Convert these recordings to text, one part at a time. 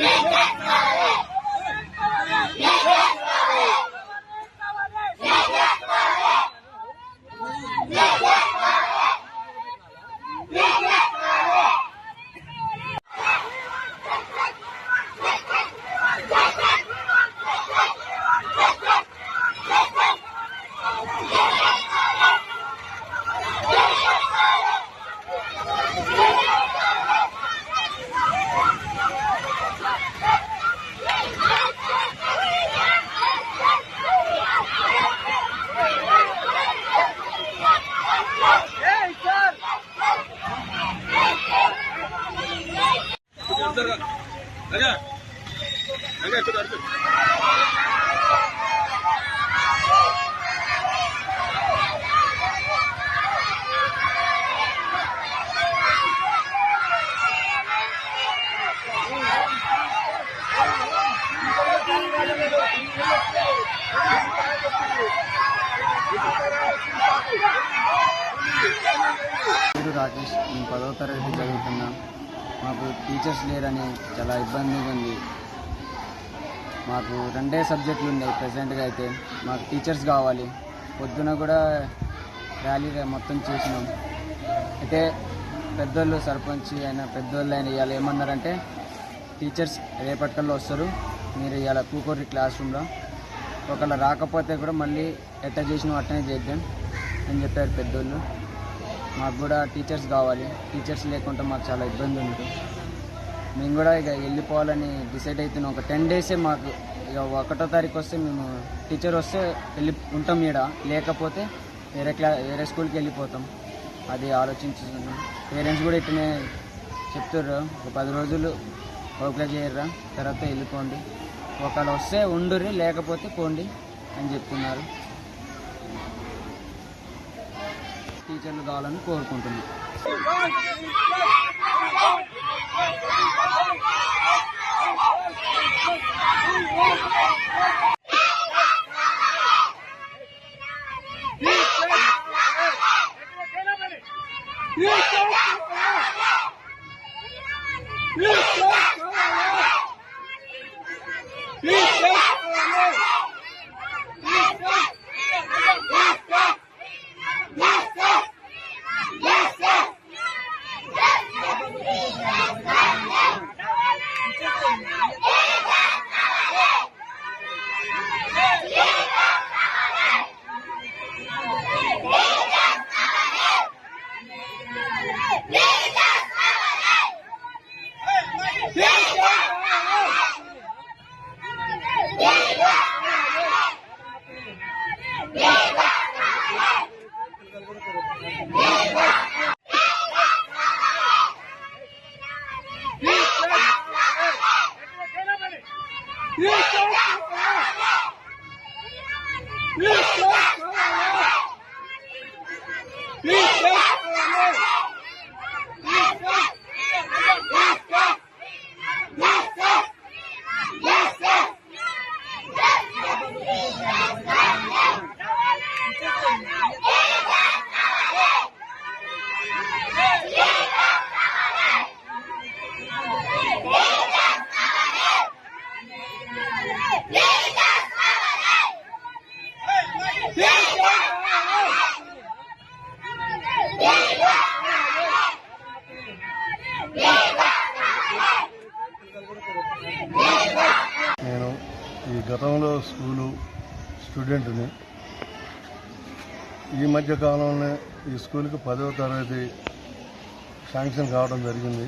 Get that Rakesh నేను పదో తరగతి చదువుతున్నా. మాకు టీచర్స్ లేరని చాలా ఇబ్బందిగా ఉంది. మాకు రెండే సబ్జెక్టులు ఉన్నాయి ప్రజెంట్గా అయితే. మాకు టీచర్స్ కావాలి. పొద్దున కూడా ర్యాలీ మొత్తం చేసినాం. అయితే పెద్దోళ్ళు సర్పంచ్ అయినా పెద్దోళ్ళు అయినా ఇవాళ ఏమన్నారంటే టీచర్స్ రేపటికల్లో వస్తారు. మీరు ఇవాళ కూకోరి క్లాస్ రూమ్లో ఒకవేళ రాకపోతే కూడా మళ్ళీ ఎట్ట చేసిన అట్టనే చేద్దాం అని చెప్పారు పెద్దోళ్ళు. మాకు కూడా టీచర్స్ కావాలి. టీచర్స్ లేకుండా మాకు చాలా ఇబ్బంది ఉంది మేము కూడా ఇక వెళ్ళిపోవాలని డిసైడ్ అవుతున్నాం ఒక టెన్ డేసే మాకు ఇక ఒకటో తారీఖు వస్తే మేము టీచర్ వస్తే వెళ్ళి ఉంటాం ఈడ. లేకపోతే వేరే క్లా వేరే స్కూల్కి వెళ్ళిపోతాం. అది ఆలోచించుకున్నాం పేరెంట్స్ కూడా ఇట్లనే చెప్తారు ఒక పది రోజులు ఓకే చేయర్రా. తర్వాత వెళ్ళిపోండి. ఒకవేళ వస్తే ఉండుర్రి లేకపోతే పోండి అని చెప్తున్నారు. టీచర్లు కావాలని కోరుకుంటున్నాను నేను గతంలో స్కూలు స్టూడెంట్ని ఈ మధ్య కాలంలోనే ఈ స్కూల్కి పదవ తరగతి శాంక్షన్ కావడం జరిగింది.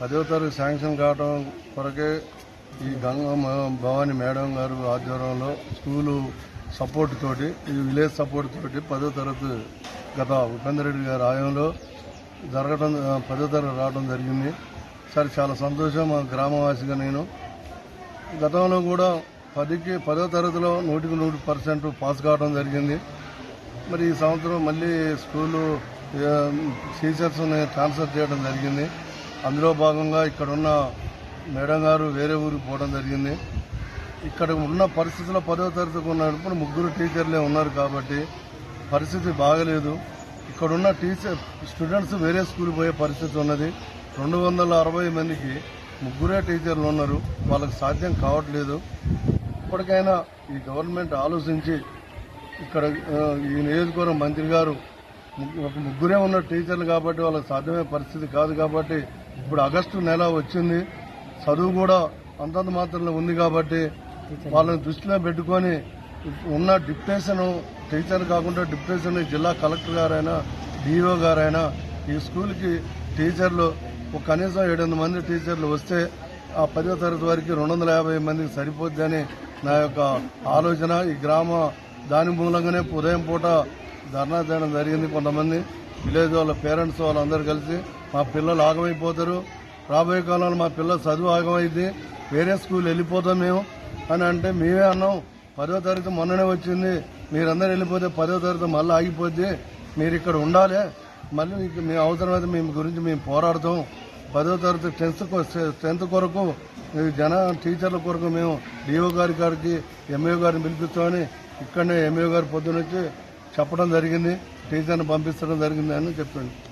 పదవ తరగతి శాంక్షన్ కావడం కొరకే ఈ గంగమ్మ భవాని మేడం గారు ఆధ్వర్యంలో స్కూలు సపోర్ట్ తోటి ఈ విలేజ్ సపోర్ట్ తోటి పదో తరగతి గత ఉపేందర్ రెడ్డి గారి ఆయంలో జరగడం పదో తరగతి రావడం జరిగింది. సరే చాలా సంతోషం మా గ్రామవాసిగా నేను. గతంలో కూడా పదికి పదో తరగతిలో నూటికి నూరు పర్సెంట్ పాస్ కావడం జరిగింది. మరి ఈ సంవత్సరం మళ్ళీ స్కూలు టీచర్స్ని ట్రాన్స్ఫర్ చేయడం జరిగింది. అందులో భాగంగా ఇక్కడ ఉన్న మేడం గారు వేరే ఊరికి పోవడం జరిగింది. ఇక్కడ ఉన్న పరిస్థితుల్లో పదో తరగతికి ఉన్నప్పుడు ముగ్గురు టీచర్లే ఉన్నారు కాబట్టి పరిస్థితి బాగలేదు. ఇక్కడున్న టీచర్ స్టూడెంట్స్ వేరే స్కూల్ పోయే పరిస్థితి ఉన్నది. రెండు వందల అరవై మందికి ముగ్గురే టీచర్లు ఉన్నారు. వాళ్ళకి సాధ్యం కావట్లేదు. ఇప్పటికైనా ఈ గవర్నమెంట్ ఆలోచించి ఇక్కడ ఈ నియోజకవర్గం మంత్రి గారు ఒక ముగ్గురే ఉన్న టీచర్లు కాబట్టి వాళ్ళకి సాధ్యమయ్యే పరిస్థితి కాదు కాబట్టి ఇప్పుడు ఆగస్టు నెల వచ్చింది. చదువు కూడా అంతంత మాత్రంలో ఉంది కాబట్టి వాళ్ళని దృష్టిలో పెట్టుకొని ఉన్న డిప్రెషన్ టీచర్ కాకుండా డిప్యూటేషన్ జిల్లా కలెక్టర్ గారైనా డిఓ గారైనా ఈ స్కూల్కి టీచర్లు ఒక కనీసం ఏడు వందల మంది టీచర్లు వస్తే ఆ పదో తరగతి వరకు రెండు వందల యాభై మందికి సరిపోద్దని నా యొక్క ఆలోచన. ఈ గ్రామ దాని మూలంగానే ఉదయం పూట ధర్నా చేయడం జరిగింది కొంతమంది. విలేజ్ వాళ్ళ పేరెంట్స్ వాళ్ళందరూ కలిసి మా పిల్లలు ఆగమైపోతారు. రాబోయే కాలంలో మా పిల్లల చదువు ఆగమైంది వేరే స్కూల్ వెళ్ళిపోతాం మేము అని అంటే మేమే అన్నాం. పదో తరగతి మొన్ననే వచ్చింది. మీరందరూ వెళ్ళిపోతే పదో తరగతి మళ్ళీ ఆగిపోద్ది. మీరు ఇక్కడ ఉండాలి. మళ్ళీ మీకు మీ అవసరమైతే మేము గురించి మేము పోరాడతాం. పదో తరగతి టెన్త్ కొ- టెన్త్ కొరకు జన టీచర్ల కొరకు మేము డిఓ గారి గారికి ఎంఏ గారిని పిలిపిస్తామని ఇక్కడనే ఎంఏ గారు పొద్దునొచ్చి చెప్పడం జరిగింది. టీచర్ని పంపించడం జరిగింది అని చెప్పండి.